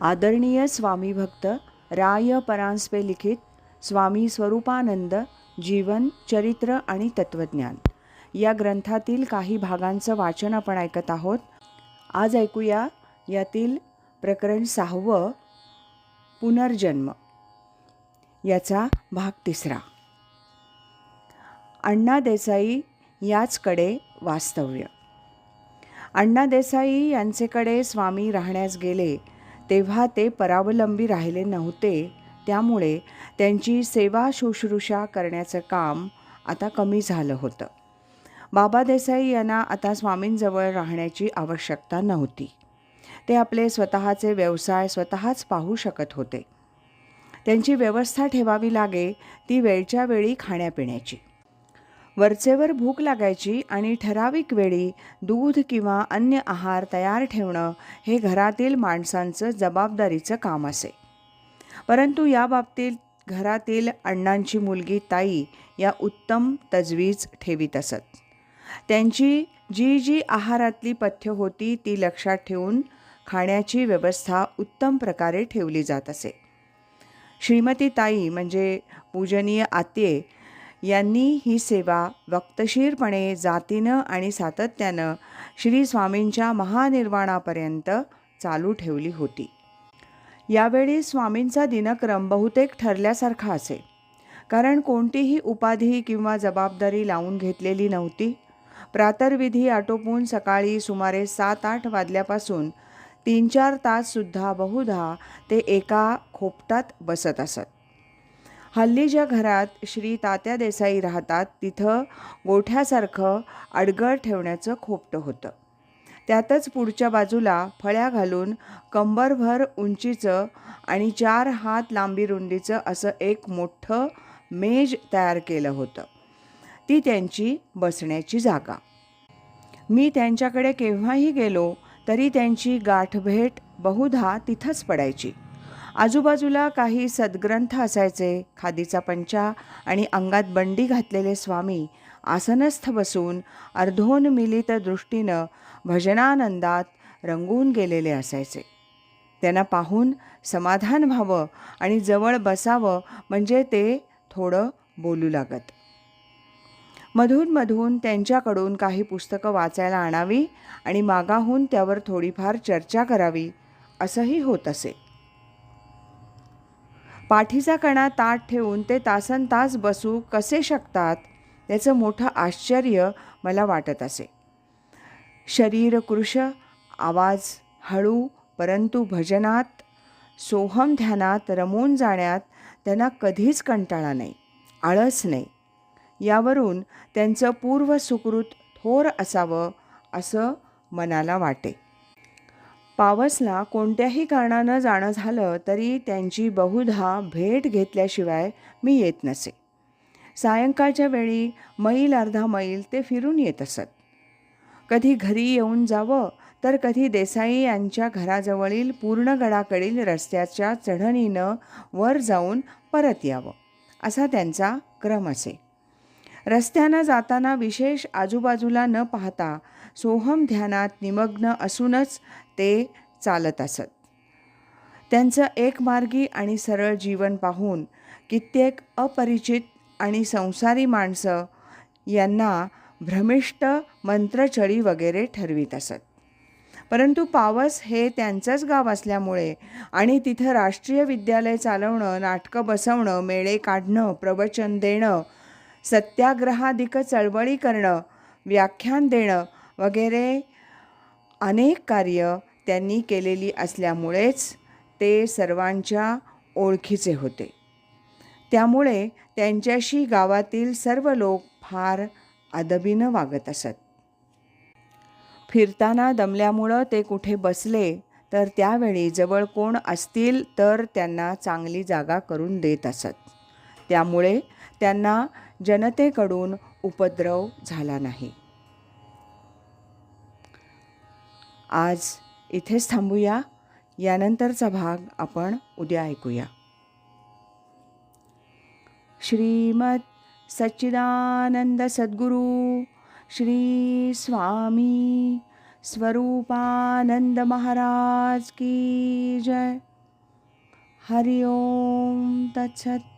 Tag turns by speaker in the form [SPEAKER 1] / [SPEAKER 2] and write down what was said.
[SPEAKER 1] आदरणीय स्वामी भक्त राय परांजपे लिखित स्वामी स्वरूपानंद जीवन चरित्र आणि तत्वज्ञान. या ग्रंथातील काही भागांचं वाचन आपण ऐकत आहोत. आज ऐकूया यातील प्रकरण सहावं पुनर्जन्म. याचा भाग तिसरा. अण्णा देसाई याचकडे वास्तव्य. अण्णा देसाई यांचेकडे स्वामी राहण्यास गेले तेव्हा ते परावलंबी राहिले नव्हते. त्यामुळे त्यांची सेवा शुश्रूषा करण्याचं काम आता कमी झालं होतं. बाबा देसाई यांना आता स्वामींजवळ राहण्याची आवश्यकता नव्हती. ते आपले स्वतःचे व्यवसाय स्वतःच पाहू शकत होते. त्यांची व्यवस्था ठेवावी लागे ती वेळच्या वेळी खाण्यापिण्याची. वरचेवर भूक लागायची आणि ठराविक वेळी दूध किंवा अन्य आहार तयार ठेवणं हे घरातील माणसांचं जबाबदारीचं काम असे. परंतु याबाबतीत घरातील अण्णांची मुलगी ताई या उत्तम तजवीज ठेवीत असत. त्यांची जी जी आहारातली पथ्य होती ती लक्षात ठेवून खाण्याची व्यवस्था उत्तम प्रकारे ठेवली जात असे. श्रीमती ताई म्हणजे पूजनीय आत्ये यांनी ही सेवा वक्तशीरपणे जातीनं आणि सातत्यानं श्री स्वामींच्या महानिर्वाणापर्यंत चालू ठेवली होती. यावेळी स्वामींचा दिनक्रम बहुतेक ठरल्यासारखा असे. कारण कोणतीही उपाधी किंवा जबाबदारी लावून घेतलेली नव्हती. प्रातर्विधी आटोपून सकाळी सुमारे सात आठ वाजल्यापासून तीन चार ताससुद्धा बहुधा ते एका खोपटात बसत असत. हल्ली ज्या घरात श्री तात्या देसाई राहतात तिथं गोठ्यासारखं अडगळ ठेवण्याचं खोपटं होतं. त्यातच पुढच्या बाजूला फळ्या घालून कंबरभर उंचीचं आणि चार हात लांबी रुंदीचं असं एक मोठं मेज तयार केलं होतं. ती त्यांची बसण्याची जागा. मी त्यांच्याकडे केव्हाही गेलो तरी त्यांची गाठभेट बहुधा तिथंच पडायची. आजूबाजूला काही सद्ग्रंथ असायचे खादीचा पंचा आणि अंगात बंडी घातलेले स्वामी आसनस्थ बसून अर्धोन्मिलित दृष्टीनं भजनानंदात रंगून गेलेले असायचे. त्यांना पाहून समाधान व्हावं आणि जवळ बसावं म्हणजे ते थोडं बोलू लागत. मधून मधून त्यांच्याकडून काही पुस्तकं वाचायला आणावी आणि मागाहून त्यावर थोडीफार चर्चा करावी असंही होत असे. पाठीचा कणा ताट ठेवून ते तासन तास बसू कसे शकतात याचं मोठं आश्चर्य मला वाटत असे. शरीर कृश आवाज हळू परंतु भजनात सोहम ध्यानात रमून जाण्यात त्यांना कधीच कंटाळा नाही आळस नाही. यावरून त्यांचं पूर्व सुकृत थोर असावं असं मनाला वाटे. पावसला कोणत्याही कारणानं जाणं झालं तरी त्यांची बहुधा भेट घेतल्याशिवाय मी येत नसे. सायंकाळच्या वेळी मैल अर्धा मैल ते फिरून येत असत. कधी घरी येऊन जावं तर कधी देसाई यांच्या घराजवळील पूर्णगडाकडील रस्त्याच्या चढणीनं वर जाऊन परत यावं असा त्यांचा क्रम असे. रस्त्यानं जाताना विशेष आजूबाजूला न पाहता सोहम ध्यानात निमग्न असूनच ते चालत असत. त्यांचं एकमार्गी आणि सरळ जीवन पाहून कित्येक अपरिचित आणि संसारी माणसं यांना भ्रमिष्ट मंत्रचळी वगैरे ठरवीत असत. परंतु पावस हे त्यांचंच गाव असल्यामुळे आणि तिथं राष्ट्रीय विद्यालय चालवणं नाटकं बसवणं मेळे काढणं प्रवचन देणं सत्याग्रहाधिक चळवळी करणं व्याख्यान देणं वगैरे अनेक कार्य त्यांनी केलेली असल्यामुळेच ते सर्वांच्या ओळखीचे होते. त्यामुळे त्यांच्याशी गावातील सर्व लोक फार अदबीनं वागत असत. फिरताना दमल्यामुळं ते कुठे बसले तर त्यावेळी जवळ कोण असतील तर त्यांना चांगली जागा करून देत असत. त्यामुळे त्यांना जनतेकडून उपद्रव झाला नाही. आज इथेच थांबूया. यानंतरचा भाग आपण उद्या ऐकूया. श्रीमद सच्चिदानंद सद्गुरू श्री स्वामी स्वरूपानंद महाराज की जय. हरि ओम तत्सत.